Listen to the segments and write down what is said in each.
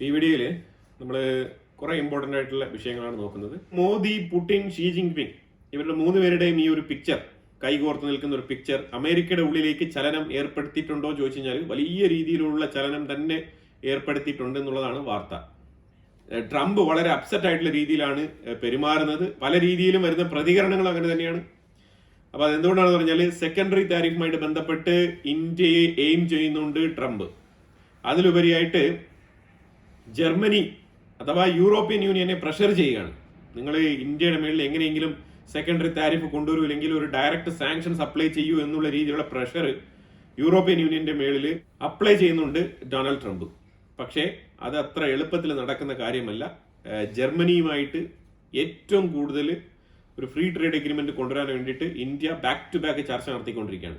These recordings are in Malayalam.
ഈ വീഡിയോയിൽ നമ്മൾ കുറെ ഇമ്പോർട്ടന്റ് ആയിട്ടുള്ള വിഷയങ്ങളാണ് നോക്കുന്നത്. മോദി പുടിൻ ഷീ ജിൻപിങ് ഇവരുടെ മൂന്ന് പേരുടെയും ഈ ഒരു പിക്ചർ കൈകോർത്ത് നിൽക്കുന്ന ഒരു പിക്ചർ അമേരിക്കയുടെ ഉള്ളിലേക്ക് ചലനം ഏർപ്പെടുത്തിയിട്ടുണ്ടോ ചോദിച്ചു കഴിഞ്ഞാൽ വലിയ രീതിയിലുള്ള ചലനം തന്നെ ഏർപ്പെടുത്തിയിട്ടുണ്ട് എന്നുള്ളതാണ് വാർത്ത. ട്രംപ് വളരെ അപ്സെറ്റ് ആയിട്ടുള്ള രീതിയിലാണ് പെരുമാറുന്നത്. പല രീതിയിലും വരുന്ന പ്രതികരണങ്ങൾ അങ്ങനെ തന്നെയാണ്. അപ്പൊ അതെന്തുകൊണ്ടാണെന്ന് പറഞ്ഞാൽ സെക്കൻഡറി താരിഫുമായിട്ട് ബന്ധപ്പെട്ട് ഇന്ത്യയെ എയിം ചെയ്യുന്നുണ്ട് ട്രംപ്. അതിലുപരിയായിട്ട് ജർമ്മനി അഥവാ യൂറോപ്യൻ യൂണിയനെ പ്രഷർ ചെയ്യുകയാണ്. നിങ്ങൾ ഇന്ത്യയുടെ മേളിൽ എങ്ങനെയെങ്കിലും സെക്കൻഡറി താരിഫ് കൊണ്ടുവരുമില്ലെങ്കിൽ ഒരു ഡയറക്റ്റ് സാങ്ഷൻസ് അപ്ലൈ ചെയ്യൂ എന്നുള്ള രീതിയിലുള്ള പ്രഷർ യൂറോപ്യൻ യൂണിയന്റെ മേളിൽ അപ്ലൈ ചെയ്യുന്നുണ്ട് ഡൊണാൾഡ് ട്രംപ്. പക്ഷേ അത് അത്ര എളുപ്പത്തിൽ നടക്കുന്ന കാര്യമല്ല. ജർമ്മനിയുമായിട്ട് ഏറ്റവും കൂടുതൽ ഒരു ഫ്രീ ട്രേഡ് എഗ്രിമെന്റ് കൊണ്ടുവരാൻ വേണ്ടിയിട്ട് ഇന്ത്യ ബാക്ക് ടു ബാക്ക് ചർച്ച നടത്തിക്കൊണ്ടിരിക്കുകയാണ്.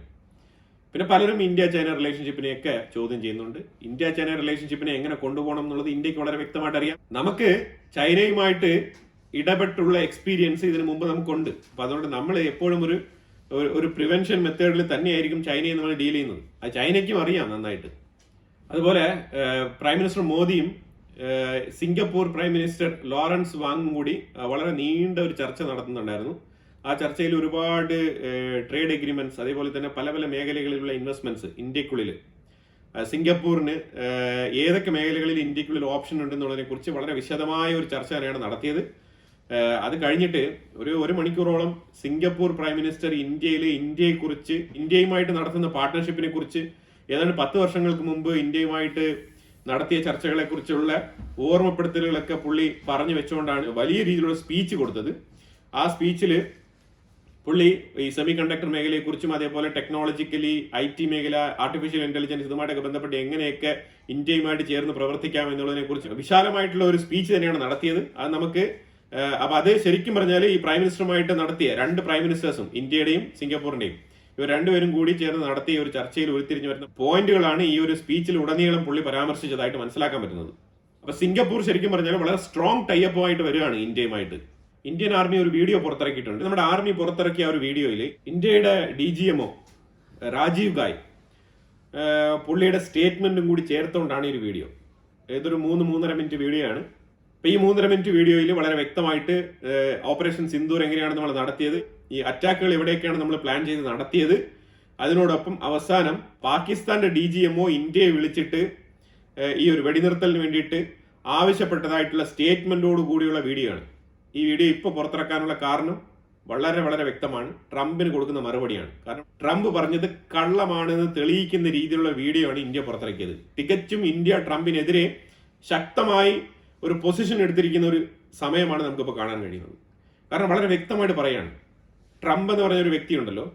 പിന്നെ പലരും ഇന്ത്യ ചൈന റിലേഷൻഷിപ്പിനെയൊക്കെ ചോദ്യം ചെയ്യുന്നുണ്ട്. ഇന്ത്യ ചൈന റിലേഷൻഷിപ്പിനെ എങ്ങനെ കൊണ്ടുപോകണം എന്നുള്ളത് ഇന്ത്യയ്ക്ക് വളരെ വ്യക്തമായിട്ട് അറിയാം. നമുക്ക് ചൈനയുമായിട്ട് ഇടപെട്ടുള്ള എക്സ്പീരിയൻസ് ഇതിനു മുമ്പ് നമുക്കുണ്ട്. അപ്പൊ അതുകൊണ്ട് നമ്മൾ എപ്പോഴും ഒരു ഒരു- പ്രിവെൻഷൻ മെത്തേഡിൽ തന്നെയായിരിക്കും ചൈനയെ നമ്മൾ ഡീൽ ചെയ്യുന്നത്. അത് ചൈനയ്ക്കും അറിയാം നന്നായിട്ട്. അതുപോലെ പ്രൈം മിനിസ്റ്റർ മോദിയും സിംഗപ്പൂർ പ്രൈം മിനിസ്റ്റർ ലോറൻസ് വാങ്ങും കൂടി വളരെ നീണ്ട ഒരു ചർച്ച നടത്തുന്നുണ്ടായിരുന്നു. ആ ചർച്ചയിൽ ഒരുപാട് ട്രേഡ് എഗ്രിമെന്റ്സ് അതേപോലെ തന്നെ പല പല മേഖലകളിലുള്ള ഇൻവെസ്റ്റ്മെന്റ്സ് ഇന്ത്യക്കുള്ളിൽ സിംഗപ്പൂരിന് ഏതൊക്കെ മേഖലകളിൽ ഇന്ത്യക്കുള്ളിൽ ഓപ്ഷൻ ഉണ്ടെന്നുള്ളതിനെ കുറിച്ച് വളരെ വിശദമായ ഒരു ചർച്ച തന്നെയാണ് നടത്തിയത്. അത് കഴിഞ്ഞിട്ട് ഒരു ഒരു മണിക്കൂറോളം സിംഗപ്പൂർ പ്രൈം മിനിസ്റ്റർ ഇന്ത്യയിൽ ഇന്ത്യയെക്കുറിച്ച് ഇന്ത്യയുമായിട്ട് നടത്തുന്ന പാർട്ട്ണർഷിപ്പിനെ കുറിച്ച് ഏതാണ്ട് പത്ത് വർഷങ്ങൾക്ക് മുമ്പ് ഇന്ത്യയുമായിട്ട് നടത്തിയ ചർച്ചകളെ കുറിച്ചുള്ള ഓർമ്മപ്പെടുത്തലുകളൊക്കെ പുള്ളി പറഞ്ഞു വെച്ചുകൊണ്ടാണ് വലിയ രീതിയിലുള്ള സ്പീച്ച് കൊടുത്തത്. ആ സ്പീച്ചിൽ പുള്ളി ഈ സെമി കണ്ടക്ടർ മേഖലയെക്കുറിച്ചും അതേപോലെ ടെക്നോളജിക്കലി ഐ ടി മേഖല ആർട്ടിഫിഷ്യൽ ഇന്റലിജൻസ് ഇതുമായിട്ടൊക്കെ ബന്ധപ്പെട്ട് എങ്ങനെയൊക്കെ ഇന്ത്യയുമായിട്ട് ചേർന്ന് പ്രവർത്തിക്കാം എന്നുള്ളതിനെ കുറിച്ച് വിശാലമായിട്ടുള്ള ഒരു സ്പീച്ച് തന്നെയാണ് നടത്തിയത്. അത് നമുക്ക് അപ്പൊ അത് ശരിക്കും പറഞ്ഞാൽ ഈ പ്രൈം മിനിസ്റ്ററുമായിട്ട് നടത്തിയ രണ്ട് പ്രൈം മിനിസ്റ്റേഴ്സും ഇന്ത്യയുടെയും സിംഗപ്പൂരിന്റെയും ഇവർ രണ്ടുപേരും കൂടി ചേർന്ന് നടത്തിയ ഒരു ചർച്ചയിൽ ഉരുത്തിരിഞ്ഞു വരുന്ന പോയിന്റുകളാണ് ഈ ഒരു സ്പീച്ചിൽ ഉടനീളം പുള്ളി പരാമർശിച്ചതായിട്ട് മനസ്സിലാക്കാൻ പറ്റുന്നത്. അപ്പൊ സിംഗപ്പൂർ ശരിക്കും പറഞ്ഞാൽ വളരെ സ്ട്രോങ് ടൈപ്പ് ആയിട്ട് വരികയാണ് ഇന്ത്യയുമായിട്ട്. ഇന്ത്യൻ ആർമി ഒരു വീഡിയോ പുറത്തിറക്കിയിട്ടുണ്ട്. നമ്മുടെ ആർമി പുറത്തിറക്കിയ ഒരു വീഡിയോയിൽ ഇന്ത്യയുടെ ഡി ജി എംഒ രാജീവ് ഗായ് പുള്ളിയുടെ സ്റ്റേറ്റ്മെന്റും കൂടി ചേർത്തുകൊണ്ടാണ് ഈ ഒരു വീഡിയോ ഏതൊരു മൂന്ന് മൂന്നര മിനിറ്റ് വീഡിയോ ആണ്. ഈ മൂന്നര മിനിറ്റ് വീഡിയോയിൽ വളരെ വ്യക്തമായിട്ട് ഓപ്പറേഷൻ സിന്ദൂർ എങ്ങനെയാണ് നമ്മൾ നടത്തിയത് ഈ അറ്റാക്കുകൾ എവിടെയൊക്കെയാണ് നമ്മൾ പ്ലാൻ ചെയ്ത് നടത്തിയത് അതിനോടൊപ്പം അവസാനം പാകിസ്ഥാന്റെ ഡി ജി എംഒ ഇന്ത്യയെ വിളിച്ചിട്ട് ഈ ഒരു വെടിനിർത്തലിന് വേണ്ടിയിട്ട് ആവശ്യപ്പെട്ടതായിട്ടുള്ള സ്റ്റേറ്റ്മെന്റോട് കൂടിയുള്ള വീഡിയോ ആണ്. ഈ വീഡിയോ ഇപ്പോൾ പുറത്തിറക്കാനുള്ള കാരണം വളരെ വളരെ വ്യക്തമാണ്. ട്രംപിന് കൊടുക്കുന്ന മറുപടിയാണ്. കാരണം ട്രംപ് പറഞ്ഞത് കള്ളമാണെന്ന് തെളിയിക്കുന്ന രീതിയിലുള്ള വീഡിയോ ആണ് ഇന്ത്യ പുറത്തിറക്കിയത്. തികച്ചും ഇന്ത്യ ട്രംപിനെതിരെ ശക്തമായി ഒരു പൊസിഷൻ എടുത്തിരിക്കുന്ന ഒരു സമയമാണ് നമുക്കിപ്പോൾ കാണാൻ കഴിയുന്നത്. കാരണം വളരെ വ്യക്തമായിട്ട് പറയാണ്. ട്രംപ് എന്ന് പറഞ്ഞ ഒരു വ്യക്തിയുണ്ടല്ലോ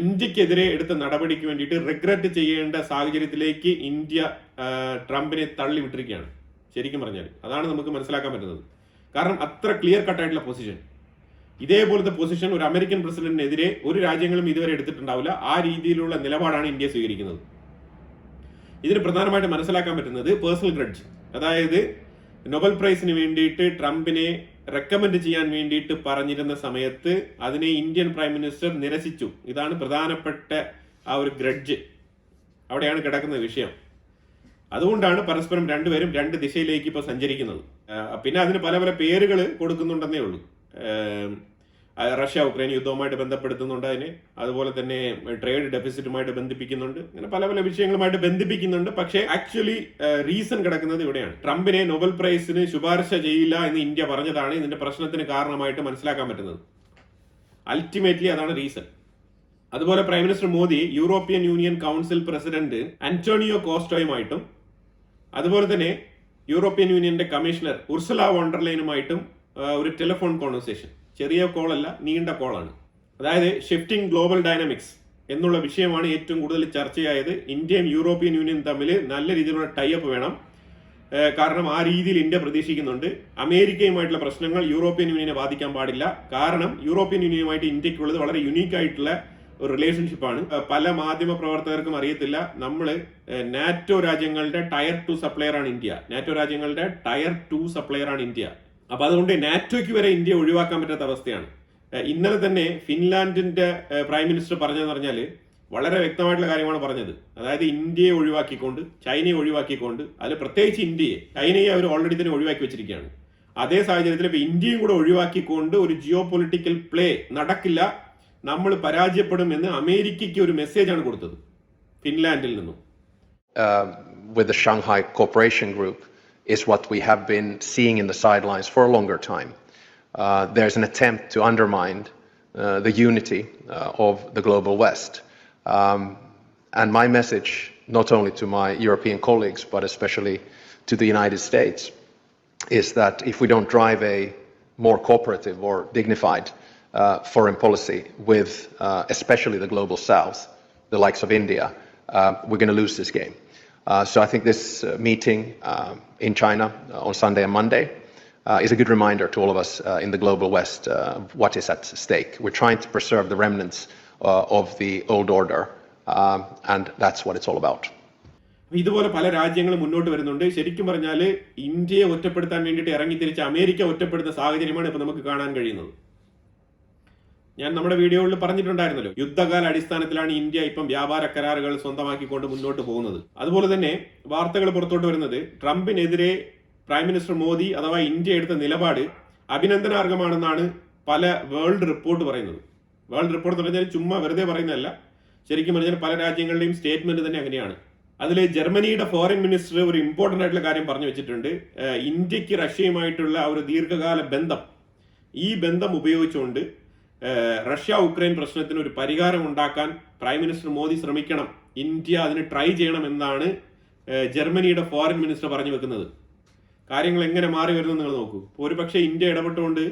ഇന്ത്യക്കെതിരെ എടുത്ത നടപടിക്ക് വേണ്ടിയിട്ട് റിഗ്രറ്റ് ചെയ്യേണ്ട സാഹചര്യത്തിലേക്ക് ഇന്ത്യ ട്രംപിനെ തള്ളി വിട്ടിരിക്കുകയാണ് ശരിക്കും പറഞ്ഞാൽ അതാണ് നമുക്ക് മനസ്സിലാക്കാൻ പറ്റുന്നത്. കാരണം അത്ര ക്ലിയർ കട്ടായിട്ടുള്ള പൊസിഷൻ ഇതേപോലത്തെ പൊസിഷൻ ഒരു അമേരിക്കൻ പ്രസിഡന്റിനെതിരെ ഒരു രാജ്യങ്ങളും ഇതുവരെ എടുത്തിട്ടുണ്ടാവില്ല. ആ രീതിയിലുള്ള നിലപാടാണ് ഇന്ത്യ സ്വീകരിക്കുന്നത്. ഇതിന് പ്രധാനമായിട്ട് മനസ്സിലാക്കാൻ പറ്റുന്നത് പേഴ്സണൽ ഗ്രഡ്ജ് അതായത് നൊബൽ പ്രൈസിന് വേണ്ടിയിട്ട് ട്രംപിനെ റെക്കമെൻഡ് ചെയ്യാൻ വേണ്ടിയിട്ട് പറഞ്ഞിരുന്ന സമയത്ത് അതിനെ ഇന്ത്യൻ പ്രൈം മിനിസ്റ്റർ നിരസിച്ചു. ഇതാണ് പ്രധാനപ്പെട്ട ആ ഒരു ഗ്രഡ്ജ് അവിടെയാണ് കിടക്കുന്ന വിഷയം. അതുകൊണ്ടാണ് പരസ്പരം രണ്ടുപേരും രണ്ട് ദിശയിലേക്ക് ഇപ്പോൾ സഞ്ചരിക്കുന്നത്. പിന്നെ അതിന് പല പല പേരുകൾ കൊടുക്കുന്നുണ്ടെന്നേ ഉള്ളൂ. റഷ്യ ഉക്രൈൻ യുദ്ധവുമായിട്ട് ബന്ധപ്പെടുത്തുന്നുണ്ട് അതിനെ. അതുപോലെ തന്നെ ട്രേഡ് ഡെഫിസിറ്റുമായിട്ട് ബന്ധിപ്പിക്കുന്നുണ്ട്. അങ്ങനെ പല പല വിഷയങ്ങളുമായിട്ട് ബന്ധിപ്പിക്കുന്നുണ്ട്. പക്ഷേ ആക്ച്വലി റീസൺ കിടക്കുന്നത് ഇവിടെയാണ്. ട്രംപിനെ നോബൽ പ്രൈസിന് ശുപാർശ ചെയ്യില്ല എന്ന് ഇന്ത്യ പറഞ്ഞതാണ്. ഇതിന്റെ പ്രശ്നത്തിന് കാരണമായിട്ട് മനസ്സിലാക്കാൻ പറ്റുന്നത്. അൾട്ടിമേറ്റ്ലി അതാണ് റീസൺ. അതുപോലെ prime minister Modi European union council president Antonio കോസ്റ്റോയുമായിട്ടും അതുപോലെ തന്നെ യൂറോപ്യൻ യൂണിയന്റെ കമ്മീഷണർ ഉർസല വോണ്ടർലൈനുമായിട്ടും ഒരു ടെലിഫോൺ കോൺവെർസേഷൻ. ചെറിയ കോളല്ല നീണ്ട കോളാണ്. അതായത് ഷിഫ്റ്റിംഗ് ഗ്ലോബൽ ഡൈനാമിക്സ് എന്നുള്ള വിഷയമാണ് ഏറ്റവും കൂടുതൽ ചർച്ചയായത്. ഇന്ത്യയും യൂറോപ്യൻ യൂണിയൻ തമ്മിൽ നല്ല രീതിയിലുള്ള ടൈപ്പ് വേണം. കാരണം ആ രീതിയിൽ ഇന്ത്യ പ്രതീക്ഷിക്കുന്നുണ്ട്. അമേരിക്കയുമായിട്ടുള്ള പ്രശ്നങ്ങൾ യൂറോപ്യൻ യൂണിയനെ ബാധിക്കാൻ പാടില്ല. കാരണം യൂറോപ്യൻ യൂണിയനുമായിട്ട് ഇന്ത്യക്കുള്ളത് വളരെ യുണീക്ക് ആയിട്ടുള്ള ഒരു റിലേഷൻഷിപ്പാണ് പല മാധ്യമ പ്രവർത്തകർക്കും അറിയത്തില്ല. നമ്മൾ നാറ്റോ രാജ്യങ്ങളുടെ ടയർ ടു സപ്ലയർ ആണ് ഇന്ത്യ. നാറ്റോ രാജ്യങ്ങളുടെ ടയർ ടു സപ്ലയർ ആണ് ഇന്ത്യ. അപ്പൊ അതുകൊണ്ട് നാറ്റോയ്ക്ക് വരെ ഇന്ത്യ ഒഴിവാക്കാൻ പറ്റാത്ത അവസ്ഥയാണ്. ഇന്നലെ തന്നെ ഫിൻലാൻഡിന്റെ പ്രൈം മിനിസ്റ്റർ പറഞ്ഞതെന്ന് പറഞ്ഞാൽ വളരെ വ്യക്തമായിട്ടുള്ള കാര്യമാണ് പറഞ്ഞത്. അതായത് ഇന്ത്യയെ ഒഴിവാക്കിക്കൊണ്ട് ചൈനയെ ഒഴിവാക്കിക്കൊണ്ട് അതിൽ പ്രത്യേകിച്ച് ഇന്ത്യയെ ചൈനയെ അവർ ഓൾറെഡി തന്നെ ഒഴിവാക്കി വെച്ചിരിക്കുകയാണ്. അതേ സാഹചര്യത്തിൽ ഇപ്പൊ ഇന്ത്യയും കൂടെ ഒഴിവാക്കിക്കൊണ്ട് ഒരു ജിയോ പൊളിറ്റിക്കൽ പ്ലേ നടക്കില്ല. നമ്മൾ പരാജയപ്പെടും എന്ന് അമേരിക്കയ്ക്ക് ഒരു മെസ്സേജാണ് കൊടുത്തത് ഫിൻലാൻഡിൽ നിന്നും uh, with the Shanghai Cooperation Group is what we have been seeing in the sidelines for a longer time. Uh, there's an attempt to undermine uh, the unity uh, of the global West. Um, and my message, not only to my European colleagues, but especially to the United States, is that if we don't drive a more cooperative or dignified uh, foreign policy with uh, especially the global South, the likes of India, uh, we're going to lose this game. Uh, so I think this uh, meeting uh, in China uh, on Sunday and Monday uh, is a good reminder to all of us uh, in the global West uh, what is at stake. We're trying to preserve the remnants uh, of the old order, um, and that's what it's all about. അപ്പൊ ഇതുപോലെ പല രാജ്യങ്ങളും മുന്നോട്ട് വരുന്നുണ്ട് ശരിക്കും പറഞ്ഞാൽ ഇന്ത്യയെ ഒറ്റപ്പെടുത്താൻ വേണ്ടിയിട്ട് ഇറങ്ങിത്തിരിച്ച അമേരിക്ക ഒറ്റപ്പെടുന്ന സാഹചര്യമാണ് ഇപ്പൊ നമുക്ക് കാണാൻ കഴിയുന്നത് ഞാൻ നമ്മുടെ വീഡിയോയിൽ പറഞ്ഞിട്ടുണ്ടായിരുന്നല്ലോ യുദ്ധകാല അടിസ്ഥാനത്തിലാണ് ഇന്ത്യ ഇപ്പം വ്യാപാര കരാറുകൾ സ്വന്തമാക്കിക്കൊണ്ട് മുന്നോട്ട് പോകുന്നത്. അതുപോലെ തന്നെ വാർത്തകൾ പുറത്തോട്ട് വരുന്നത് ട്രംപിനെതിരെ പ്രൈം മിനിസ്റ്റർ മോദി അഥവാ ഇന്ത്യ എടുത്ത നിലപാട് അഭിനന്ദനാർഹമാണെന്നാണ് പല വേൾഡ് റിപ്പോർട്ട് പറയുന്നത്. വേൾഡ് റിപ്പോർട്ട് എന്ന് പറഞ്ഞാൽ ചുമ്മാ വെറുതെ പറയുന്നതല്ല ശരിക്കും പറഞ്ഞാൽ പല രാജ്യങ്ങളുടെയും സ്റ്റേറ്റ്മെന്റ് തന്നെ അങ്ങനെയാണ്. അതിൽ ജർമ്മനിയുടെ ഫോറിൻ മിനിസ്റ്റർ ഒരു ഇമ്പോർട്ടന്റ് ആയിട്ടുള്ള കാര്യം പറഞ്ഞു വെച്ചിട്ടുണ്ട് ഇന്ത്യയ്ക്ക് റഷ്യയുമായിട്ടുള്ള ഒരു ദീർഘകാല ബന്ധം. ഈ ബന്ധം ഉപയോഗിച്ചുകൊണ്ട് റഷ്യ ഉക്രൈൻ പ്രശ്നത്തിന് ഒരു പരിഹാരം ഉണ്ടാക്കാൻ പ്രൈം മിനിസ്റ്റർ മോദി ശ്രമിക്കണം. ഇന്ത്യ അതിന് ട്രൈ ചെയ്യണം എന്നാണ് ജർമ്മനിയുടെ ഫോറിൻ മിനിസ്റ്റർ പറഞ്ഞു വെക്കുന്നത്. കാര്യങ്ങൾ എങ്ങനെ മാറി വരുന്നു നിങ്ങൾ നോക്കൂ. ഒരു പക്ഷേ ഇന്ത്യ ഇടപെട്ടുകൊണ്ട്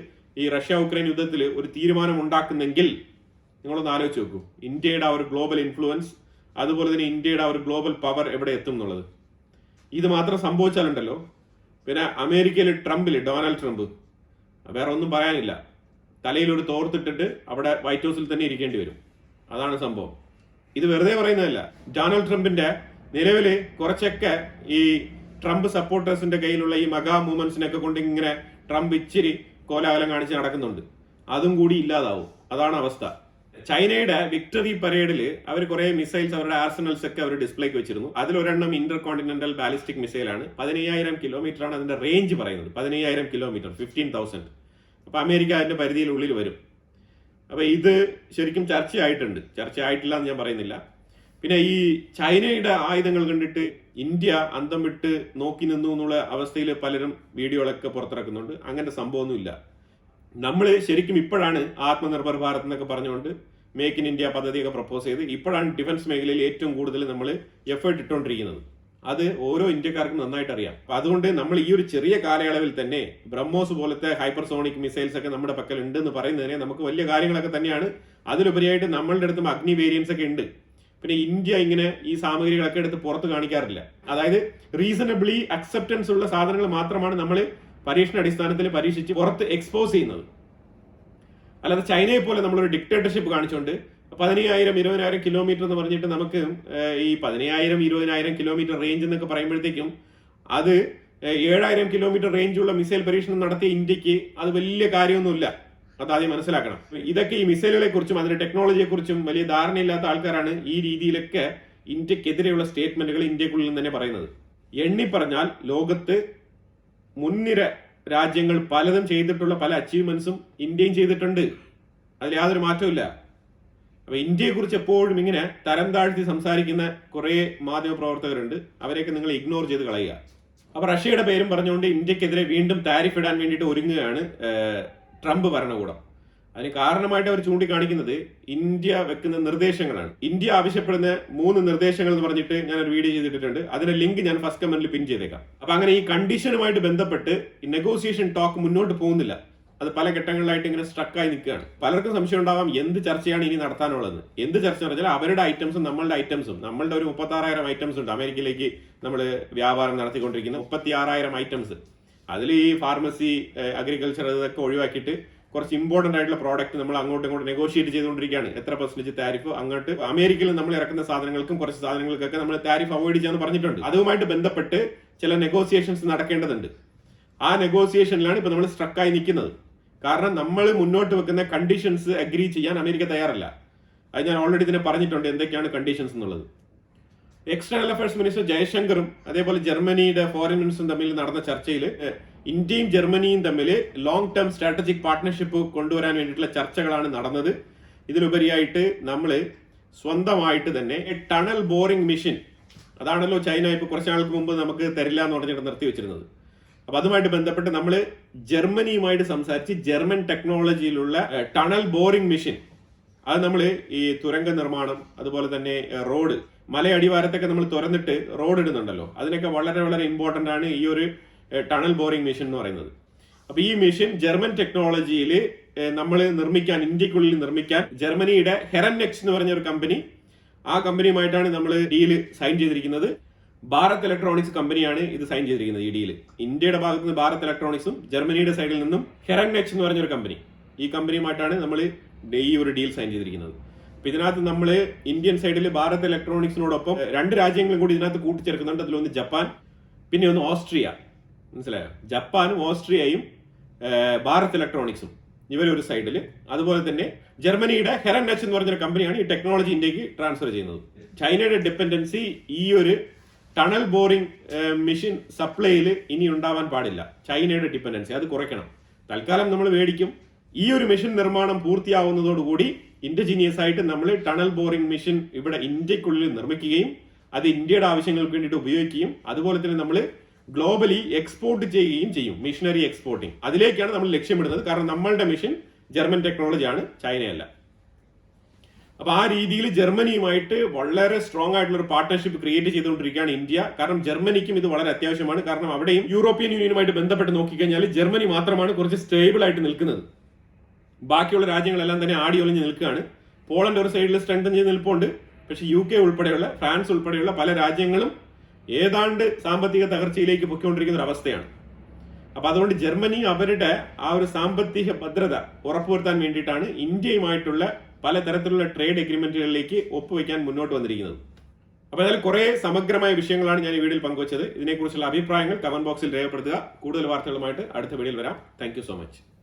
ഈ റഷ്യ ഉക്രൈൻ യുദ്ധത്തിൽ ഒരു തീരുമാനം ഉണ്ടാക്കുന്നെങ്കിൽ നിങ്ങളൊന്ന് ആലോചിച്ച് നോക്കൂ. ഇന്ത്യയുടെ ആ ഒരു ഗ്ലോബൽ ഇൻഫ്ലുവൻസ് അതുപോലെ തന്നെ ഇന്ത്യയുടെ ആ ഒരു ഗ്ലോബൽ പവർ എവിടെ എത്തും എന്നുള്ളത്. ഇത് മാത്രം സംഭവിച്ചാലുണ്ടല്ലോ. പിന്നെ അമേരിക്കയിൽ ട്രംപിൽ ഡൊണാൾഡ് ട്രംപ്. വേറെ ഒന്നും പറയാനില്ല. തലയിൽ ഒരു തോർത്തിട്ടിട്ട് അവിടെ വൈറ്റ് ഹൗസിൽ തന്നെ ഇരിക്കേണ്ടി വരും. അതാണ് സംഭവം. ഇത് വെറുതെ പറയുന്നതല്ല. ഡൊണാൾഡ് ട്രംപിന്റെ നിലവിൽ കുറച്ചൊക്കെ ഈ ട്രംപ് സപ്പോർട്ടേഴ്സിന്റെ കയ്യിലുള്ള ഈ മെഗാ മൂവ്മെന്റ്സിനൊക്കെ കൊണ്ട് ഇങ്ങനെ ട്രംപ് ഇച്ചിരി കോലാഹലം കാണിച്ച് നടക്കുന്നുണ്ട്. അതും കൂടി ഇല്ലാതാവും. അതാണ് അവസ്ഥ. ചൈനയുടെ വിക്ടറി പരേഡിൽ അവർ കുറെ മിസൈൽസ് അവരുടെ ആർസണൽസ് ഒക്കെ അവർ ഡിസ്പ്ലേക്ക് വെച്ചിരുന്നു. അതിലൊരെണ്ണം ഇന്റർ കോണ്ടിനെന്റൽ ബാലിസ്റ്റിക് മിസൈലാണ് പതിനയ്യായിരം കിലോമീറ്റർ ആണ് അതിന്റെ റേഞ്ച് പറയുന്നത്. പതിനയ്യായിരം കിലോമീറ്റർ ഫിഫ്റ്റീൻ തൗസൻഡ് അപ്പൊ അമേരിക്ക അതിന്റെ പരിധിയിലുള്ളിൽ വരും. അപ്പോൾ ഇത് ശരിക്കും ചർച്ചയായിട്ടുണ്ട്. ചർച്ചയായിട്ടില്ല എന്ന് ഞാൻ പറയുന്നില്ല. പിന്നെ ഈ ചൈനയുടെ ആയുധങ്ങൾ കണ്ടിട്ട് ഇന്ത്യ അന്തം വിട്ട് നോക്കി നിന്നു എന്നുള്ള അവസ്ഥയിൽ പലരും വീഡിയോകളൊക്കെ പുറത്തിറക്കുന്നുണ്ട്. അങ്ങനത്തെ സംഭവമൊന്നുമില്ല. നമ്മൾ ശരിക്കും ഇപ്പോഴാണ് ആത്മനിർഭർ ഭാരത് എന്നൊക്കെ പറഞ്ഞുകൊണ്ട് മേക്ക് ഇൻ ഇന്ത്യ പദ്ധതിയൊക്കെ പ്രപ്പോസ് ചെയ്ത് ഇപ്പോഴാണ് ഡിഫൻസ് മേഖലയിൽ ഏറ്റവും കൂടുതൽ നമ്മൾ എഫേർട്ട് ഇട്ടുകൊണ്ടിരിക്കുന്നത് അത് ഓരോ ഇന്ത്യക്കാർക്കും നന്നായിട്ട് അറിയാം. അപ്പൊ അതുകൊണ്ട് നമ്മൾ ഈ ഒരു ചെറിയ കാലയളവിൽ തന്നെ ബ്രഹ്മോസ് പോലത്തെ ഹൈപ്പർസോണിക് മിസൈൽസ് ഒക്കെ നമ്മുടെ പക്കൽ ഉണ്ട് എന്ന് പറയുന്നതിനെ നമുക്ക് വലിയ കാര്യങ്ങളൊക്കെ തന്നെയാണ്. അതിലുപരിയായിട്ട് നമ്മളുടെ അടുത്തും അഗ്നി വേരിയൻസ് ഒക്കെ ഉണ്ട്. പിന്നെ ഇന്ത്യ ഇങ്ങനെ ഈ സാമഗ്രികളൊക്കെ എടുത്ത് പുറത്ത് കാണിക്കാറില്ല. അതായത് റീസണബിളി അക്സെപ്റ്റൻസ് ഉള്ള സാധനങ്ങൾ മാത്രമാണ് നമ്മൾ പരീക്ഷണ അടിസ്ഥാനത്തിൽ പരീക്ഷിച്ച് പുറത്ത് എക്സ്പോസ് ചെയ്യുന്നത്. അല്ലാതെ ചൈനയെ പോലെ നമ്മളൊരു ഡിക്ടേറ്റർഷിപ്പ് കാണിച്ചുകൊണ്ട് പതിനയ്യായിരം ഇരുപതിനായിരം കിലോമീറ്റർ എന്ന് പറഞ്ഞിട്ട് നമുക്ക് ഈ പതിനയ്യായിരം ഇരുപതിനായിരം കിലോമീറ്റർ റേഞ്ച് എന്നൊക്കെ പറയുമ്പോഴത്തേക്കും അത് ഏഴായിരം കിലോമീറ്റർ റേഞ്ചുള്ള മിസൈൽ പരീക്ഷണം നടത്തിയ ഇന്ത്യയ്ക്ക് അത് വലിയ കാര്യമൊന്നുമില്ല. അത് ആദ്യം മനസ്സിലാക്കണം. ഇതൊക്കെ ഈ മിസൈലുകളെ കുറിച്ചും അതിന്റെ ടെക്നോളജിയെ കുറിച്ചും വലിയ ധാരണയില്ലാത്ത ആൾക്കാരാണ് ഈ രീതിയിലൊക്കെ ഇന്ത്യക്കെതിരെയുള്ള സ്റ്റേറ്റ്മെന്റുകൾ ഇന്ത്യക്കുള്ളിൽ തന്നെ പറയുന്നത്. എണ്ണി പറഞ്ഞാൽ ലോകത്ത് മുൻനിര രാജ്യങ്ങൾ പലതും ചെയ്തിട്ടുള്ള പല അച്ചീവ്മെന്റ്സും ഇന്ത്യയും ചെയ്തിട്ടുണ്ട്. അതിൽ യാതൊരു മാറ്റവും അപ്പൊ ഇന്ത്യയെ കുറിച്ച് എപ്പോഴും ഇങ്ങനെ തരം താഴ്ത്തി സംസാരിക്കുന്ന കുറേ മാധ്യമ പ്രവർത്തകരുണ്ട് അവരെയൊക്കെ നിങ്ങൾ ഇഗ്നോർ ചെയ്ത് കളയുക. അപ്പൊ റഷ്യയുടെ പേരും പറഞ്ഞുകൊണ്ട് ഇന്ത്യക്കെതിരെ വീണ്ടും താരിഫ് ഇടാൻ വേണ്ടിയിട്ട് ഒരുങ്ങുകയാണ് ട്രംപ് ഭരണകൂടം. അതിന് കാരണമായിട്ട് അവർ ചൂണ്ടിക്കാണിക്കുന്നത് ഇന്ത്യ വെക്കുന്ന നിർദ്ദേശങ്ങളാണ്. ഇന്ത്യ ആവശ്യപ്പെടുന്ന മൂന്ന് നിർദ്ദേശങ്ങൾ എന്ന് പറഞ്ഞിട്ട് ഞാൻ ഒരു വീഡിയോ ചെയ്തിട്ടുണ്ട്. അതിന്റെ ലിങ്ക് ഞാൻ ഫസ്റ്റ് കമന്റിൽ പിൻ ചെയ്തേക്കാം. അപ്പൊ അങ്ങനെ ഈ കണ്ടീഷനുമായിട്ട് ബന്ധപ്പെട്ട് നെഗോസിയേഷൻ ടോക്ക് മുന്നോട്ട് പോകുന്നില്ല. അത് പല ഘട്ടങ്ങളിലായിട്ട് ഇങ്ങനെ സ്ട്രക്കായി നിൽക്കുകയാണ്. പലർക്കും സംശയം ഉണ്ടാവാം എന്ത് ചർച്ചയാണ് ഇനി നടത്താനുള്ളത് എന്ത് ചർച്ച എന്ന് പറഞ്ഞാൽ അവരുടെ ഐറ്റംസും നമ്മളുടെ ഐറ്റംസും നമ്മളുടെ ഒരു മുപ്പത്തി ആറായിരം ഐറ്റംസ് ഉണ്ട്. അമേരിക്കയിലേക്ക് നമ്മൾ വ്യാപാരം നടത്തിക്കൊണ്ടിരിക്കുന്ന മുപ്പത്തി ആറായിരം ഐറ്റംസ് അതിൽ ഈ ഫാർമസി അഗ്രികൾച്ചർ ഇതൊക്കെ ഒഴിവാക്കിയിട്ട് കുറച്ച് ഇമ്പോർട്ടന്റ് ആയിട്ടുള്ള പ്രോഡക്റ്റ് നമ്മൾ അങ്ങോട്ടും ഇങ്ങോട്ടും നെഗോഷിയേറ്റ് ചെയ്തുകൊണ്ടിരിക്കുകയാണ്. എത്ര പെർസെന്റേജ് താരിഫ് അങ്ങോട്ട് അമേരിക്കയിൽ നമ്മൾ ഇറക്കുന്ന സാധനങ്ങൾക്കും കുറച്ച് സാധനങ്ങൾക്കൊക്കെ നമ്മൾ താരിഫ് അവോയ്ഡ് ചെയ്യാമെന്ന് പറഞ്ഞിട്ടുണ്ട്. അതുമായിട്ട് ബന്ധപ്പെട്ട് ചില നെഗോസിയേഷൻസ് നടക്കേണ്ടതുണ്ട്. ആ നെഗോസിയേഷനിലാണ് ഇപ്പൊ നമ്മൾ സ്ട്രക്കായി നിൽക്കുന്നത്. കാരണം നമ്മൾ മുന്നോട്ട് വെക്കുന്ന കണ്ടീഷൻസ് അഗ്രി ചെയ്യാൻ അമേരിക്ക തയ്യാറല്ല. അത് ഞാൻ ഓൾറെഡി ഇതിനെ പറഞ്ഞിട്ടുണ്ട് എന്തൊക്കെയാണ് കണ്ടീഷൻസ് എന്നുള്ളത്. എക്സ്റ്റേണൽ അഫയേഴ്സ് മിനിസ്റ്റർ ജയശങ്കറും അതേപോലെ ജർമ്മനിയുടെ ഫോറിൻ മിനിസ്റ്ററും തമ്മിൽ നടന്ന ചർച്ചയിൽ ഇന്ത്യയും ജർമ്മനിയും തമ്മിൽ ലോങ് ടേം സ്ട്രാറ്റജിക് പാർട്ട്ണർഷിപ്പ് കൊണ്ടുവരാൻ വേണ്ടിയിട്ടുള്ള ചർച്ചകളാണ് നടന്നത്. ഇതിലുപരിയായിട്ട് നമ്മൾ സ്വന്തമായിട്ട് തന്നെ ടണൽ ബോറിംഗ് മെഷീൻ അതാണല്ലോ ചൈന ഇപ്പോൾ കുറച്ച് നാൾക്ക് മുമ്പ് നമുക്ക് തരില്ല എന്ന് പറഞ്ഞിട്ട് നിർത്തി വെച്ചിരുന്നത് അപ്പൊ അതുമായിട്ട് ബന്ധപ്പെട്ട് നമ്മൾ ജർമ്മനിയുമായിട്ട് സംസാരിച്ച് ജർമ്മൻ ടെക്നോളജിയിലുള്ള ടണൽ ബോറിംഗ് മെഷീൻ. അത് നമ്മൾ ഈ തുരങ്ക നിർമ്മാണം അതുപോലെ തന്നെ റോഡ് മലയടിവാരത്തൊക്കെ നമ്മൾ തുറന്നിട്ട് റോഡ് ഇടുന്നുണ്ടല്ലോ. അതിനൊക്കെ വളരെ വളരെ ഇമ്പോർട്ടന്റ് ആണ് ഈ ഒരു ടണൽ ബോറിംഗ് മെഷീൻ എന്ന് പറയുന്നത്. അപ്പൊ ഈ മെഷീൻ ജർമ്മൻ ടെക്നോളജിയിൽ നമ്മൾ നിർമ്മിക്കാൻ ഇന്ത്യക്കുള്ളിൽ നിർമ്മിക്കാൻ ജർമ്മനിയുടെ ഹെറൻനെക്സ് എന്ന് പറഞ്ഞ ഒരു കമ്പനി ആ കമ്പനിയുമായിട്ടാണ് നമ്മൾ ഡീൽ സൈൻ ചെയ്തിരിക്കുന്നത്. ഭാരത് ഇലക്ട്രോണിക്സ് കമ്പനിയാണ് ഇത് സൈൻ ചെയ്തിരിക്കുന്നത് ഇ ഡിയിൽ ഇന്ത്യയുടെ ഭാഗത്ത് നിന്ന് ഭാരത് ഇലക്ട്രോണിക്സും ജർമ്മനിയുടെ സൈഡിൽ നിന്നും ഹെറൻനെക്സ് എന്ന് പറഞ്ഞൊരു കമ്പനി ഈ കമ്പനിയുമായിട്ടാണ് നമ്മൾ ഈ ഒരു ഡീൽ സൈൻ ചെയ്തിരിക്കുന്നത്. അപ്പൊ ഇതിനകത്ത് നമ്മൾ ഇന്ത്യൻ സൈഡിൽ ഭാരത് ഇലക്ട്രോണിക്സിനോടൊപ്പം രണ്ട് രാജ്യങ്ങളും കൂടി ഇതിനകത്ത് കൂട്ടിച്ചേർക്കുന്നുണ്ട്. അതിലൊന്ന് ജപ്പാൻ പിന്നെ ഒന്ന് ഓസ്ട്രിയ. മനസ്സിലായോ? ജപ്പാനും ഓസ്ട്രിയയും ഭാരത് ഇലക്ട്രോണിക്സും ഇവരൊരു സൈഡിൽ അതുപോലെ തന്നെ ജർമ്മനിയുടെ ഹെറൻ എന്ന് പറഞ്ഞൊരു കമ്പനിയാണ് ഈ ടെക്നോളജി ഇന്ത്യയ്ക്ക് ട്രാൻസ്ഫർ ചെയ്യുന്നത്. ചൈനയുടെ ഡിപ്പെൻഡൻസി ഈ ഒരു ടണൽ ബോറിംഗ് മെഷീൻ സപ്ലൈയിൽ ഇനി ഉണ്ടാവാൻ പാടില്ല. ചൈനയുടെ ഡിപ്പെൻഡൻസി അത് കുറയ്ക്കണം. തൽക്കാലം നമ്മൾ മേടിക്കും. ഈ ഒരു മെഷീൻ നിർമ്മാണം പൂർത്തിയാവുന്നതോടുകൂടി ഇൻഡിജീനിയസ് ആയിട്ട് നമ്മൾ ടണൽ ബോറിംഗ് മെഷീൻ ഇവിടെ ഇന്ത്യക്കുള്ളിൽ നിർമ്മിക്കുകയും അത് ഇന്ത്യയുടെ ആവശ്യങ്ങൾക്ക് വേണ്ടിയിട്ട് ഉപയോഗിക്കുകയും അതുപോലെ തന്നെ നമ്മൾ ഗ്ലോബലി എക്സ്പോർട്ട് ചെയ്യുകയും ചെയ്യും മിഷനറി എക്സ്പോർട്ടിങ് അതിലേക്കാണ് നമ്മൾ ലക്ഷ്യമിടുന്നത്. കാരണം നമ്മളുടെ മെഷീൻ ജർമ്മൻ ടെക്നോളജിയാണ് ചൈനയല്ല. അപ്പൊ ആ രീതിയിൽ ജർമ്മനിയുമായിട്ട് വളരെ സ്ട്രോങ് ആയിട്ടുള്ള ഒരു പാർട്ട്ണർഷിപ്പ് ക്രിയേറ്റ് ചെയ്തുകൊണ്ടിരിക്കുകയാണ് ഇന്ത്യ. കാരണം ജർമ്മനിക്കും ഇത് വളരെ അത്യാവശ്യമാണ്. കാരണം അവിടെയും യൂറോപ്യൻ യൂണിയനുമായിട്ട് ബന്ധപ്പെട്ട് നോക്കിക്കഴിഞ്ഞാൽ ജർമ്മനി മാത്രമാണ് കുറച്ച് സ്റ്റേബിൾ ആയിട്ട് നിൽക്കുന്നത്. ബാക്കിയുള്ള രാജ്യങ്ങളെല്ലാം തന്നെ ആടി ഒളിഞ്ഞ് നിൽക്കുകയാണ്. പോളണ്ട് ഒരു സൈഡിൽ സ്ട്രെങ്തൻ ചെയ്ത് നിൽപ്പുണ്ട്. പക്ഷേ യു കെ ഉൾപ്പെടെയുള്ള ഫ്രാൻസ് ഉൾപ്പെടെയുള്ള പല രാജ്യങ്ങളും ഏതാണ്ട് സാമ്പത്തിക തകർച്ചയിലേക്ക് പൊയ്ക്കൊണ്ടിരിക്കുന്ന ഒരു അവസ്ഥയാണ്. അപ്പൊ അതുകൊണ്ട് ജർമ്മനി അവരുടെ ആ ഒരു സാമ്പത്തിക ഭദ്രത ഉറപ്പുവരുത്താൻ വേണ്ടിയിട്ടാണ് ഇന്ത്യയുമായിട്ടുള്ള പലതരത്തിലുള്ള ട്രേഡ് എഗ്രിമെന്റുകളിലേക്ക് ഒപ്പുവെക്കാൻ മുന്നോട്ട് വന്നിരിക്കുന്നത്. അപ്പോൾ അതിൽ കുറേ സമഗ്രമായ വിഷയങ്ങളാണ് ഞാൻ ഈ വീഡിയോയിൽ പങ്കുവച്ചത്. ഇതിനെക്കുറിച്ചുള്ള അഭിപ്രായങ്ങൾ കമന്റ് ബോക്സിൽ രേഖപ്പെടുത്തുക. കൂടുതൽ വാർത്തകളുമായിട്ട് അടുത്ത വീഡിയോയിൽ വരാം. Thank so much